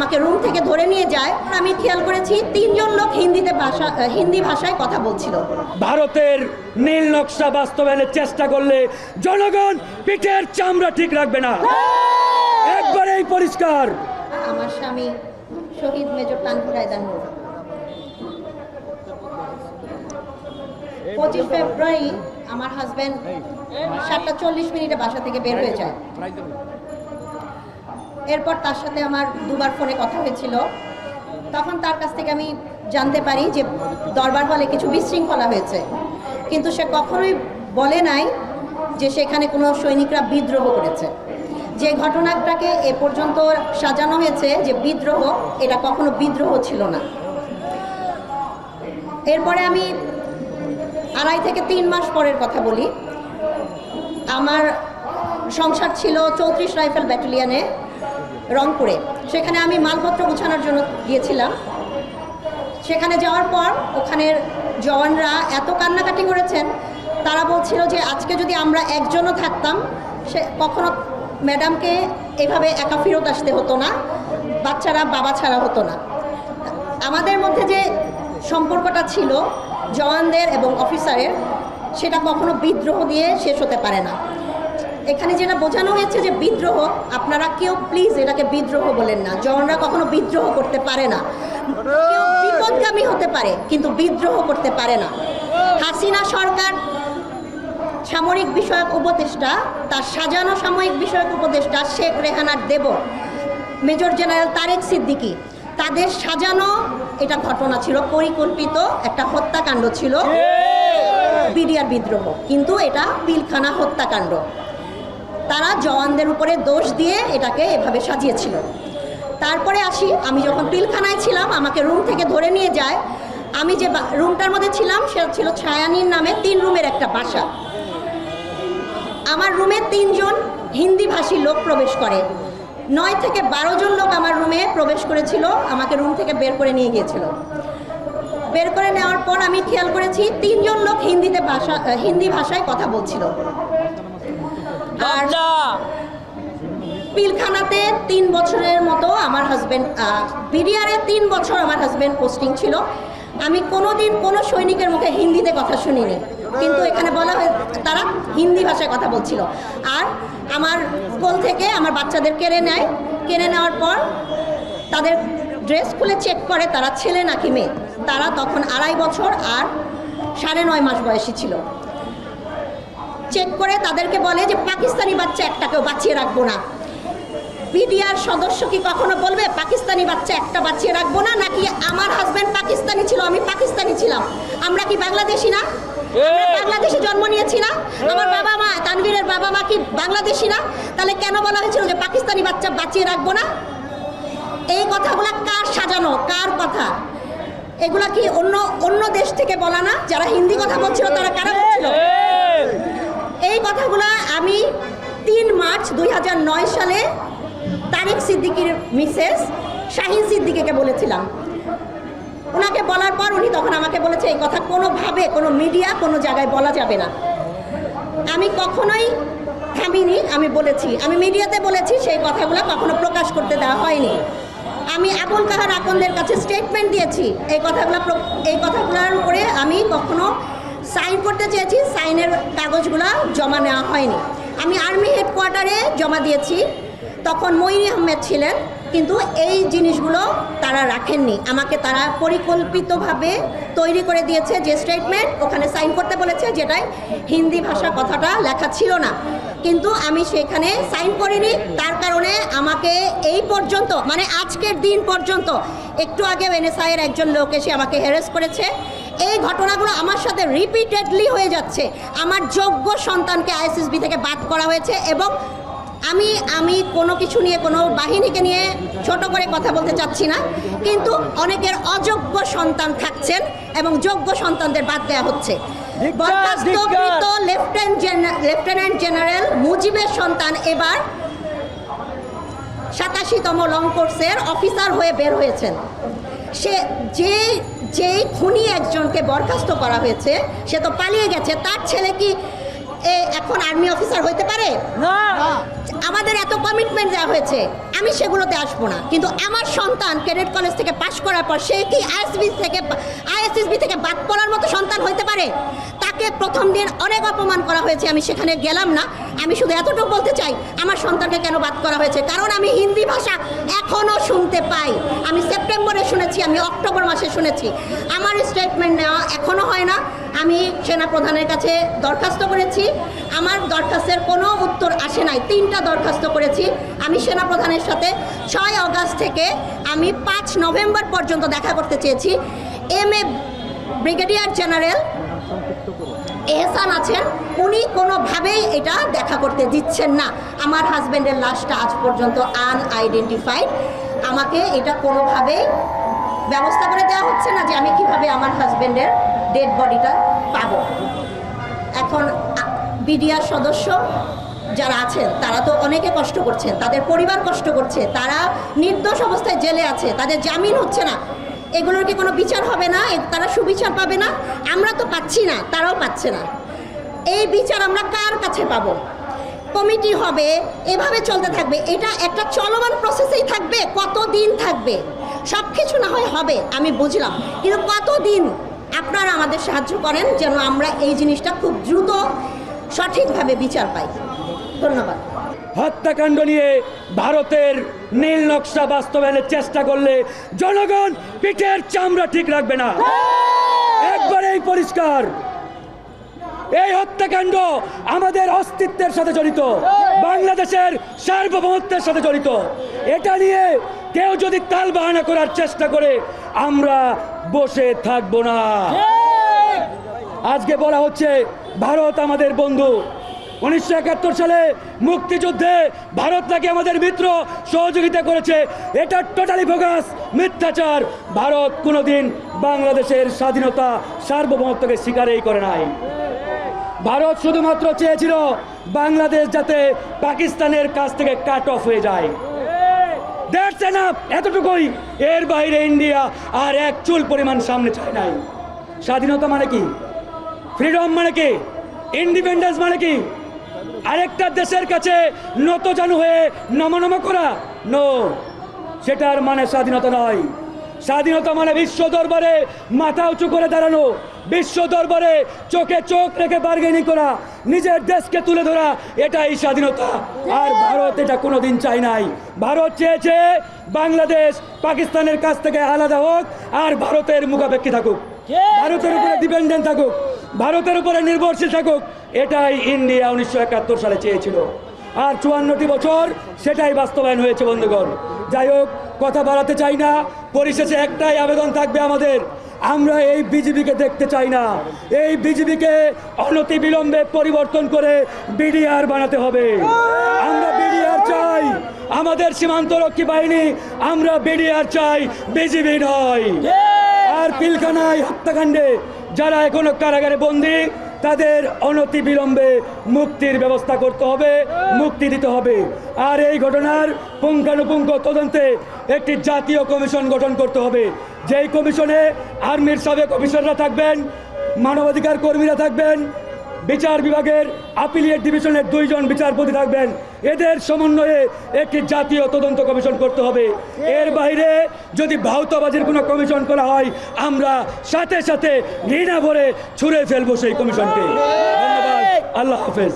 আমাকে রুম থেকে ধরে নিয়ে যায়। আমি খেয়াল করেছি তিনজন লোক হিন্দিতে ভাষা হিন্দি ভাষায় কথা বলছিল। ভারতের নীল নকশা বাস্তবায়নের চেষ্টা করলে জনগণ পিঠের চামড়া ঠিক রাখবে না। একবারেই পরিষ্কার। আমার স্বামী শহীদ মেজর তানপুর আয়দান নূর পঁচিশ ফেব্রুয়ারি আমার হাজব্যান্ড সাতটা চল্লিশ মিনিটে বাসা থেকে বের হয়ে যায়। এরপর তার সাথে আমার দুবার ফোনে কথা হয়েছিল। তখন তার কাছ থেকে আমি জানতে পারি যে দরবার হলে কিছু বিশৃঙ্খলা হয়েছে। কিন্তু সে কখনোই বলে নাই যে সেখানে কোনো সৈনিকরা বিদ্রোহ করেছে। যে ঘটনাটাকে এ পর্যন্ত সাজানো হয়েছে যে বিদ্রোহ, এটা কখনো বিদ্রোহ ছিল না। এরপরে আমি আড়াই থেকে তিন মাস পরের কথা বলি। আমার সংসার ছিল চৌত্রিশ রাইফেল ব্যাটালিয়নে। রংপুরে। সেখানে আমি মালপত্র গুছানোর জন্য গিয়েছিলাম। সেখানে যাওয়ার পর ওখানের জওয়ানরা এত কান্নাকাটি করেছেন, তারা বলছিল যে আজকে যদি আমরা একজনও থাকতাম, সে কখনো ম্যাডামকে এভাবে একা ফেরত আসতে হতো না, বাচ্চারা বাবা ছাড়া হতো না। আমাদের মধ্যে যে সম্পর্কটা ছিল, জওয়ানদের এবং অফিসারের, সেটা কখনো বিদ্রোহ দিয়ে শেষ হতে পারে না। এখানে যেটা বোঝানো হয়েছে যে বিদ্রোহ আপনারা কেউ প্লিজ এটাকে বিদ্রোহ বলেন না। জওয়ানরা কখনো বিদ্রোহ করতে পারে না। কেউ বিপদগামী হতে পারে কিন্তু বিদ্রোহ করতে পারে না। হাসিনা সরকার সামরিক বিষয়ক উপদেষ্টা তার সাজানো সাময়িক বিষয়ক উপদেষ্টা শেখ রেহানার দেব মেজর জেনারেল তারেক সিদ্দিকী তাদের সাজানো এটা ঘটনা ছিল পরিকল্পিত একটা হত্যাকাণ্ড ছিল। বিডিআর বিদ্রোহ। কিন্তু এটা পিলখানা হত্যাকাণ্ড। তারা জওয়ানদের উপরে দোষ দিয়ে এটাকে এভাবে সাজিয়েছিল। তারপরে আসি, আমি যখন পিলখানায় ছিলাম, আমাকে রুম থেকে ধরে নিয়ে যায়। আমি যে রুমটার মধ্যে ছিলাম সেটা ছিল ছায়ানির নামে তিন রুমের একটা বাসা। আমার রুমে তিনজন হিন্দি ভাষী লোক প্রবেশ করে। নয় থেকে বারো জন লোক আমার রুমে প্রবেশ করেছিল, আমাকে রুম থেকে বের করে নিয়ে গিয়েছিল। বের করে নেওয়ার পর আমি খেয়াল করেছি, তিনজন লোক হিন্দিতে ভাষা হিন্দি ভাষায় কথা বলছিল। পিলখানাতে তিন বছরের মতো আমার হাজব্যান্ড বিডিআরে তিন বছর আমার হাজব্যান্ড পোস্টিং ছিল। আমি কোনোদিন কোনো সৈনিকের মুখে হিন্দিতে কথা শুনিনি। কিন্তু এখানে বলা হয় তারা হিন্দি ভাষায় কথা বলছিল। আর আমার কোল থেকে আমার বাচ্চাদের কেড়ে নেয়। কেড়ে নেওয়ার পর তাদের ড্রেস খুলে চেক করে তারা ছেলে নাকি মেয়ে? তারা তখন আড়াই বছর আর সাড়ে নয় মাস বয়সী ছিল। চেক করে তাদেরকে বলে যে পাকিস্তানি বাচ্চা একটাকেও বাঁচিয়ে রাখব না। বিডিআর সদস্য কি কখনো বলবে পাকিস্তানি বাচ্চা একটা বাঁচিয়ে রাখব না নাকি আমার হাজব্যান্ড পাকিস্তানি ছিল আমি পাকিস্তানি ছিলাম। আমরা কি বাংলাদেশি না? বাংলাদেশে জন্ম নিয়েছি না? আমার বাবা মা তানভীরের বাবা মা কি বাংলাদেশি না? তাহলে কেন বলা হয়েছিল যে পাকিস্তানি বাচ্চা বাঁচিয়ে রাখব না? এই কথাগুলো কার সাজানো কার কথা? এগুলা কি অন্য অন্য দেশ থেকে বলা না? যারা হিন্দি কথা বলছিল তারা কারা বলছিল? কথাগুলো আমি তিন মার্চ দুই হাজার নয় সালে তারিক সিদ্দিকির মিসেস শাহিন সিদ্দিকিকে বলেছিলাম। ওনাকে বলার পর উনি তখন আমাকে বলেছে, এই কথা কোনোভাবে কোনো মিডিয়া কোনো জায়গায় বলা যাবে না। আমি কখনোই থামিনি, আমি বলেছি, আমি মিডিয়াতে বলেছি, সেই কথাগুলো কখনো প্রকাশ করতে দেওয়া হয়নি। আমি আবুল কাহার আকন্দের কাছে স্টেটমেন্ট দিয়েছি, এই কথাগুলো এই কথাগুলোর উপরে আমি কখনো সাইন করতে চেয়েছি, সাইনের কাগজগুলো জমা নেওয়া হয়নি। আমি আর্মি হেডকোয়ার্টারে জমা দিয়েছি। তখন মইনি আহমেদ ছিলেন, কিন্তু এই জিনিসগুলো তারা রাখেননি। আমাকে তারা পরিকল্পিতভাবে তৈরি করে দিয়েছে যে স্টেটমেন্ট ওখানে সাইন করতে বলেছে যেটাই হিন্দি ভাষা কথাটা লেখা ছিল না। কিন্তু আমি সেখানে সাইন করিনি, তার কারণে আমাকে এই পর্যন্ত মানে আজকের দিন পর্যন্ত, একটু আগে এনএসআই এর একজন লোক এসে আমাকে হ্যারেস করেছে। এই ঘটনাগুলো আমার সাথে রিপিটেডলি হয়ে যাচ্ছে। আমার যোগ্য সন্তানকে আইএসএসবি থেকে বাদ করা হয়েছে এবং আমি আমি কোনো কিছু নিয়ে কোনো বাহিনীকে নিয়ে ছোট করে কথা বলতে চাচ্ছি না কিন্তু অনেকের অযোগ্য সন্তান থাকছেন এবং যোগ্য সন্তানদের বাদ দেওয়া হচ্ছে। বরখাস্তকৃত লেফটেন্যান্ট লেফটেন্যান্ট জেনারেল মুজিবের সন্তান এবার সাতাশিতম লং কোর্সের অফিসার হয়ে বের হয়েছেন। সে যে যেই খুনি একজনকে বরখাস্ত করা হয়েছে সে তো পালিয়ে গেছে। তার ছেলে কি এখন আর্মি অফিসার হইতে পারে? আমাদের এত কমিটমেন্ট দেওয়া হয়েছে আমি সেগুলোতে আসব না। কিন্তু আমার সন্তান ক্যাডেট কলেজ থেকে পাশ করার পর সে কি আইএসবি থেকে আইএসএসবি থেকে বাদ পড়ার মতো সন্তান হইতে পারে? তাকে প্রথম দিন অনেক অপমান করা হয়েছে, আমি সেখানে গেলাম না। আমি শুধু এতটুকু বলতে চাই, আমার সন্তানকে কেন বাদ করা হয়েছে? কারণ আমি হিন্দি ভাষা এখনও শুনতে পাই। আমি সেপ্টেম্বরে শুনেছি, আমি অক্টোবর মাসে শুনেছি। আমার স্টেটমেন্ট নেওয়া এখনও হয় না। আমি সেনা প্রধানের কাছে দরখাস্ত করেছি। আমার দরখাস্তের কোনো উত্তর আসে নাই। তিনটা দরখাস্ত করেছি। আমি সেনা প্রধানের সাথে ছয় অগাস্ট থেকে আমি পাঁচ নভেম্বর পর্যন্ত দেখা করতে চেয়েছি। M A brigadier general Ehsan আছেন, উনি কোনোভাবেই এটা দেখা করতে দিচ্ছেন না। আমার হাজব্যান্ডের লাশটা আজ পর্যন্ত আনআইডেন্টিফাইড। আমাকে এটা কোনোভাবেই ব্যবস্থা করে দেওয়া হচ্ছে না যে আমি কীভাবে আমার হাজব্যান্ডের ডেড বডিটা পাবো। এখন বিডিআর সদস্য যারা আছেন, তারা তো অনেকে কষ্ট করছেন, তাদের পরিবার কষ্ট করছে, তারা নির্দোষ অবস্থায় জেলে আছে, তাদের জামিন হচ্ছে না। এগুলোর কি কোনো বিচার হবে না? তারা সুবিচার পাবে না? আমরা তো পাচ্ছি না, তারাও পাচ্ছে না। এই বিচার আমরা কার কাছে পাবো? কমিটি হবে, এভাবে চলতে থাকবে। এটা একটা চলমান প্রসেসেই থাকবে, কতদিন থাকবে? সব কিছু না হয় হবে, আমি বুঝলাম। কিন্তু কতদিন আপনারা আমাদের সাহায্য করেন যেন আমরা এই জিনিসটা খুব দ্রুত সঠিকভাবে বিচার পাই? ধন্যবাদ। হত্যাকাণ্ড নিয়ে ভারতের নীল নকশা বাস্তবায়নের চেষ্টা করলে জনগণ পিঠের চামড়া ঠিক রাখবে না। একবারেই পরিষ্কার। এই হত্যাকাণ্ড আমাদের অস্তিত্বের সাথে জড়িত, বাংলাদেশের সার্বভৌমত্বের সাথে জড়িত। এটা নিয়ে কেউ যদি তাল বাহানা করার চেষ্টা করে, আমরা বসে থাকব না। আজকে বলা হচ্ছে, ভারত আমাদের বন্ধু। উনিশশো একাত্তর সালে মুক্তিযুদ্ধে ভারত নাকি আমাদের মিত্র সহযোগিতা করেছে। এটা টোটালি ফোকাস মিথ্যাচার। ভারত কোনোদিন বাংলাদেশের স্বাধীনতা সার্বভৌমত্বকে স্বীকারই করে নাই। ভারত শুধুমাত্র চেয়েছিল বাংলাদেশ যাতে পাকিস্তানের কাছ থেকে কাট অফ হয়ে যায়। দ্যাটস এনাফ এতটুকুই। এর বাইরে ইন্ডিয়া আর এক চুল পরিমাণ সামনে চায় নাই। স্বাধীনতা মানে কি? ফ্রিডম মানে কি? ইন্ডিপেন্ডেন্স মানে কি? আরেকটা দেশের কাছে নত জানু হয়ে নমনম করা। নো সেটার মানে স্বাধীনতা নয়। স্বাধীনতা মানে বিশ্ব দরবারে মাথা উঁচু করে দাঁড়ানো বিশ্ব দরবারে চোখে চোখ রেখে বার্গেনিং করা নিজের দেশকে তুলে ধরা এটাই স্বাধীনতা। আর ভারত এটা কোনোদিন চায় নাই। ভারত চেয়েছে বাংলাদেশ পাকিস্তানের কাছ থেকে আলাদা হোক আর ভারতের মুখাপেক্ষী থাকুক। ভারতের উপরে ডিপেন্ডেন্ট থাকুক ভারতের উপরে নির্ভরশীল থাকুক এটাই ইন্ডিয়া উনিশশো একাত্তর সালে চেয়েছিল। আর চুয়ান্নটি বছর সেটাই বাস্তবায়ন হয়েছে, বন্ধুগণ। যাই হোক, কথা বাড়াতে চাই না। পরিশেষে একটাই আবেদন থাকবে আমাদের। আমরা এই বিজেপিকে দেখতে চাই না। এই বিজেপিকে অনতি বিলম্বে পরিবর্তন করে বিডিআর বানাতে হবে। আমরা বিডিআর চাই। আমাদের সীমান্তরক্ষী বাহিনী, আমরা বিডিআর চাই। বিজেপি নয়। আর পিলখানায় হত্যাকাণ্ডে যারা এখনও কারাগারে বন্দী তাদের অনতিবিলম্বে মুক্তির ব্যবস্থা করতে হবে, মুক্তি দিতে হবে। আর এই ঘটনার পুঙ্খানুপুঙ্খ তদন্তে একটি জাতীয় কমিশন গঠন করতে হবে। যেই কমিশনে আর্মির সাবেক অফিসাররা থাকবেন, মানবাধিকার কর্মীরা থাকবেন বিচার বিভাগের আপিলিয়েট ডিভিশনের দুইজন বিচারপতি থাকবেন। এদের সমন্বয়ে একটি জাতীয় তদন্ত কমিশন করতে হবে। এর বাইরে যদি ভাউতাবাজির কোনো কমিশন করা হয়, আমরা সাথে সাথে ঘৃণা ভরে ছুঁড়ে ফেলব সেই কমিশনকে। ধন্যবাদ। আল্লাহ হাফেজ।